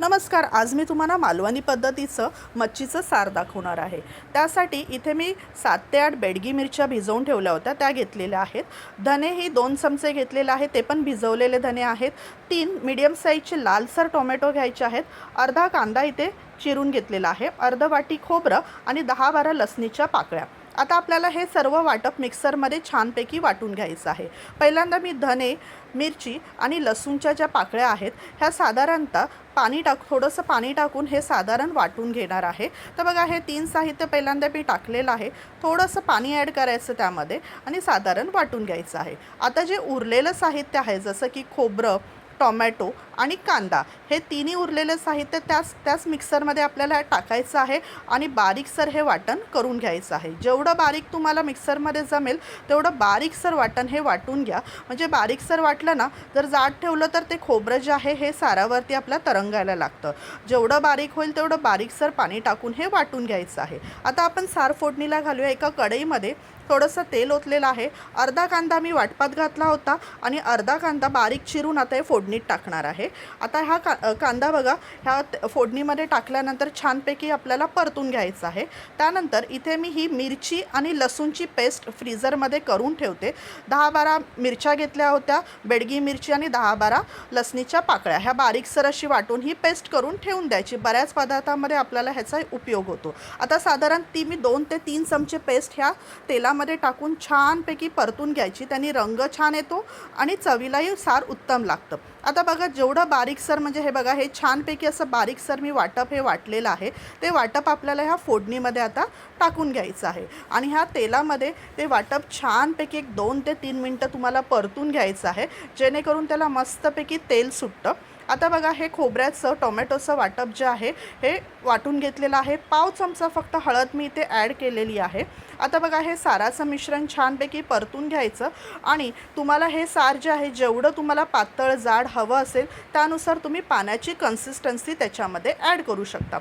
नमस्कार आज मी तुम्हाला मालवणी पद्धतीचं मच्छीचं सार दाखवणार आहे. त्यासाठी इथे मी सात ते आठ बेडगी मिरच्या भिजवून ठेवल्या होत्या त्या घेतलेल्या आहेत. धने ही दोन चमचे घेतलेले आहेत ते पण भिजवलेले धने आहेत. तीन मीडियम साईजचे लालसर टोमॅटो घ्यायचे आहेत. अर्धा कांदा इथे चिरून घेतलेला आहे. अर्ध वाटी खोबरं आणि दहा बारा लसणीच्या पाकळ्या. आता आपल्याला हे सर्व वाटप मिक्सरमध्ये छानपैकी वाटून घ्यायचं आहे. पहिल्यांदा मी धने मिरची आणि लसूणच्या ज्या पाकळ्या आहेत ह्या साधारणतः पाणी टाक थोडंसं पाणी टाकून हे साधारण वाटून घेणार आहे. तर बघा हे तीन साहित्य पहिल्यांदा मी टाकलेलं आहे. थोडंसं पाणी ॲड करायचं त्यामध्ये आणि साधारण वाटून घ्यायचं आहे. आता जे उरलेलं साहित्य आहे जसं की खोबरं टॉमॅटो आणि कांदा. हे तिन्ही उरलेलं साहित्य त्याच त्याच मिक्सरमध्ये आपल्याला टाकायचं आहे आणि बारीकसर हे वाटण करून घ्यायचं आहे. जेवढं बारीक तुम्हाला मिक्सरमध्ये जमेल तेवढं बारीकसर वाटण हे वाटून घ्या. म्हणजे बारीकसर वाटलं ना जर जाड ठेवलं तर ते खोबरं जे आहे हे सारावरती आपल्या तरंगायला लागतं. जेवढं बारीक होईल तेवढं बारीकसर पाणी टाकून हे वाटून घ्यायचं आहे. आता आपण सार फोडणीला घालूया एका कढईमध्ये. थोडंसं तेल ओतलेलं आहे. अर्धा कांदा मी वाटपात घातला होता आणि अर्धा कांदा बारीक चिरून आता हे फोडणीत टाकणार आहे. आता हा का कांदा बघा ह्या फोडणीमध्ये टाकल्यानंतर छानपैकी आपल्याला परतून घ्यायचा आहे. त्यानंतर इथे मी ही मिरची आणि लसूणची पेस्ट फ्रीझरमध्ये करून ठेवते. दहा बारा मिरच्या घेतल्या होत्या बेडगी मिरची आणि दहा बारा लसणीच्या पाकळ्या. ह्या बारीकसर अशी वाटून ही पेस्ट करून ठेवून द्यायची. बऱ्याच पदार्थामध्ये आपल्याला ह्याचा उपयोग होतो. आता साधारण ती मी दोन ते तीन चमचे पेस्ट ह्या तेलामध्ये टाकून छानपैकी परतून घ्यायची. त्यांनी रंग छान येतो आणि चवीलाही सार उत्तम लागतं. आता बघा जेवढं बारीकसर म्हणजे हे बघा हे छानपैकी असं बारीकसर मी वाटप हे वाटलेलं आहे. ते वाटप आपल्याला ह्या फोडणीमध्ये आता टाकून घ्यायचं आहे. आणि ह्या तेलामध्ये ते वाटप छानपैकी एक दोन ते तीन मिनटं तुम्हाला परतून घ्यायचं आहे. जेणेकरून त्याला मस्तपैकी तेल सुटतं. आता बघा हे खोबऱ्याचं टोमॅटोचं वाटप जे आहे हे वाटून घेतलेलं आहे. पाव चमचा फक्त हळद मी इथे ॲड केलेली आहे. आता बघा हे साराचं मिश्रण छानपैकी परतून घ्यायचं आणि तुम्हाला हे सार जे आहे जेवढं तुम्हाला पातळ जाड हवं असेल त्यानुसार तुम्ही पाण्याची कन्सिस्टन्सी त्याच्यामध्ये ॲड करू शकता.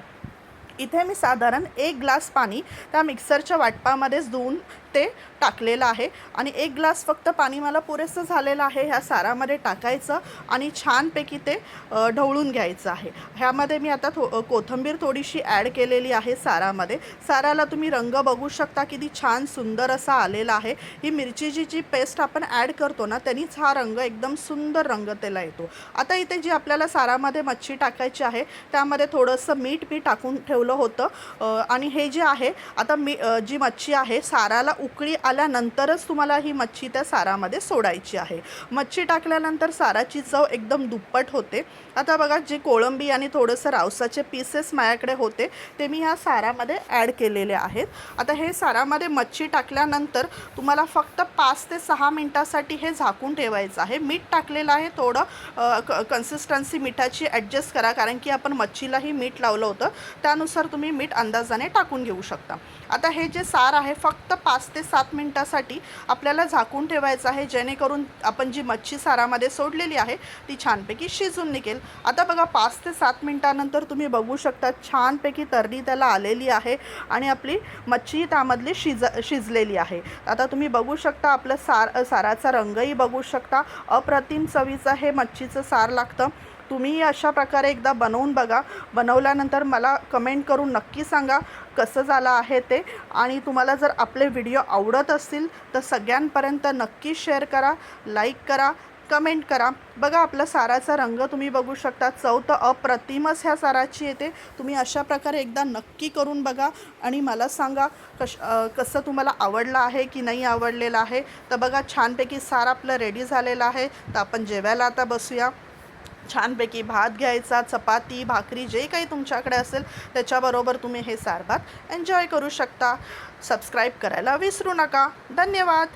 इथे मी साधारण एक ग्लास पाणी त्या मिक्सरच्या वाटपामध्येच धुवून ते टाकलेलं आहे. आणि एक ग्लास फक्त पाणी मला पुरेसं झालेलं आहे. ह्या सारामध्ये टाकायचं आणि छानपैकी ते ढवळून घ्यायचं आहे. ह्यामध्ये मी आता थो कोथिंबीर थोडीशी ॲड केलेली आहे सारामध्ये. साराला तुम्ही रंग बघू शकता किती छान सुंदर असा आलेला आहे. ही मिरचीची जी पेस्ट आपण ॲड करतो ना त्यांनीच हा रंग एकदम सुंदर रंग त्याला येतो. आता इथे जी आपल्याला सारामध्ये मच्छी टाकायची आहे त्यामध्ये थोडंसं मीठ मी टाकून ठेवलं होतं. आणि हे जे आहे आता मी जी मच्छी आहे साराला उकळी आल्यानंतरच तुम्हाला ही मच्छी त्या सारामध्ये सोडायची आहे. मच्छी टाकल्यानंतर साराची चव एकदम दुप्पट होते. आता बघा जे कोळंबी आणि थोडंसं रावसाचे पीसेस माझ्याकडे होते ते मी ह्या सारामध्ये ॲड केलेले आहेत. आता हे सारामध्ये मच्छी टाकल्यानंतर तुम्हाला फक्त पाच ते सहा मिनटासाठी हे झाकून ठेवायचं आहे. मीठ टाकलेलं आहे थोडं कन्सिस्टन्सी मिठाची ॲडजस्ट करा कारण की आपण मच्छीलाही मीठ लावलं होतं. त्यानुसार तुम्ही मीठ अंदाजाने टाकून घेऊ शकता. आता हे जे सार आहे फक्त पाच ते सात मिनटासाठी आपल्याला झाकून ठेवायचं आहे जेणेकरून आपण जी मच्छी सारामध्ये सोडलेली आहे ती छानपैकी शिजून निघेल. आता बघा पाच ते सात मिनटानंतर तुम्ही बघू शकता छानपैकी तरणी त्याला आलेली आहे आणि आपली मच्छी त्यामधली शिज शिजलेली आहे. आता तुम्ही बघू शकता आपलं सार साराचा रंगही बघू शकता. अप्रतिम चवीचं हे मच्छीचं सार लागतं. तुम्ही अशा प्रकारे एकदा बनवून बघा. बनवल्यानंतर मला कमेंट करून नक्की सांगा कसं झालं आहे ते. आणि तुम्हाला जर आपले व्हिडिओ आवडत असतील तर सगळ्यांपर्यंत नक्की शेअर करा लाईक करा कमेंट करा. बघा आपला साराचा रंग तुम्ही बघू शकता. चव तर अप्रतिमच ह्या साराची येते. तुम्ही अशा प्रकारे एकदा नक्की करून बघा आणि मला सांगा कश कसं तुम्हाला आवडलं आहे की नाही आवडलेलं आहे. तर बघा छानपैकी सार आपलं रेडी झालेलं आहे. तर आपण जेवायला आता बसूया. छानपैकी भात घ्यायचा चपाती भाकरी जे काही तुमच्याकडे असेल त्याच्याबरोबर तुम्ही हे सारभात एन्जॉय करू शकता. सबस्क्राईब करायला विसरू नका. धन्यवाद.